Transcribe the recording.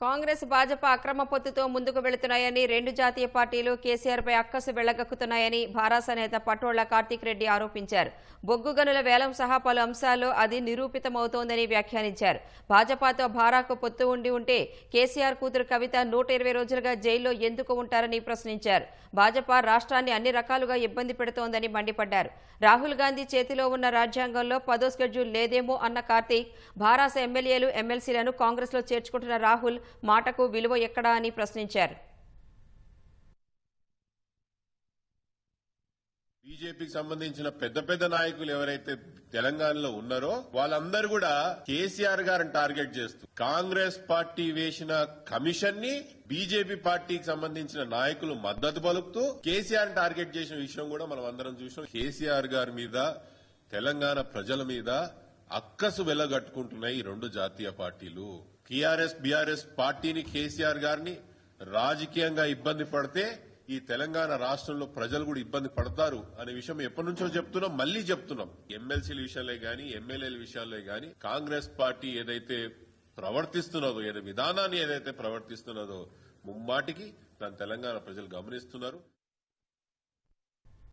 కాంగ్రెస్ భాజపా అక్రమ పొత్తుతో ముందుకు వెళుతున్నాయని రెండు జాతీయ పార్టీలు కేసీఆర్పై అక్కసు వెళ్ళగక్కుతున్నాయని భారాస నేత పటోళ్ళ కార్తీక్ రెడ్డి ఆరోపించారు. బొగ్గు గనుల వేలం సహా పలు అంశాల్లో అది నిరూపితమవుతోందని వ్యాఖ్యానించారు. భాజపాతో భారాకు పొత్తు ఉండి ఉంటే కేసీఆర్ కూతురు కవిత నూట ఇరవై రోజులుగా జైల్లో ఎందుకు ఉంటారని ప్రశ్నించారు. భాజపా రాష్ట్రాన్ని అన్ని రకాలుగా ఇబ్బంది పెడుతోందని మండిపడ్డారు. రాహుల్ గాంధీ చేతిలో ఉన్న రాజ్యాంగంలో పదో స్కెడ్యూల్ లేదేమో అన్న కార్తీక్ భారాస ఎమ్మెల్యేలు ఎమ్మెల్సీలను కాంగ్రెస్లో చేర్చుకుంటున్న రాహుల్ మాటకు విలువ ఎక్కడా అని ప్రశ్నించారు. బీజేపీకి సంబంధించిన పెద్ద పెద్ద నాయకులు ఎవరైతే తెలంగాణలో ఉన్నారో వాళ్ళందరూ కూడా కేసీఆర్ గారిని టార్గెట్ చేస్తూ కాంగ్రెస్ పార్టీ వేసిన కమిషన్ని బీజేపీ పార్టీకి సంబంధించిన నాయకులు మద్దతు పలుకుతూ కేసీఆర్ టార్గెట్ చేసిన విషయం కూడా మనం అందరం చూసాం. కేసీఆర్ గారి మీద తెలంగాణ ప్రజల మీద అక్కసు వెలగట్టుకుంటున్నాయి ఈ రెండు జాతీయ పార్టీలు టీఆర్ఎస్ బీఆర్ఎస్ పార్టీని కేసీఆర్ గారిని రాజకీయంగా ఇబ్బంది పడితే ఈ తెలంగాణ రాష్ట్రంలో ప్రజలు కూడా ఇబ్బంది పడతారు అనే విషయం ఎప్పటి నుంచో చెప్తున్నాం మళ్ళీ చెప్తున్నాం. ఎమ్మెల్సీల విషయంలో గాని ఎమ్మెల్యేల విషయాల్లో గాని కాంగ్రెస్ పార్టీ ఏదైతే ప్రవర్తిస్తున్నదో ఏదో విధానాన్ని ఏదైతే ప్రవర్తిస్తున్నదో ముమ్మాటికి దాని తెలంగాణ ప్రజలు గమనిస్తున్నారు.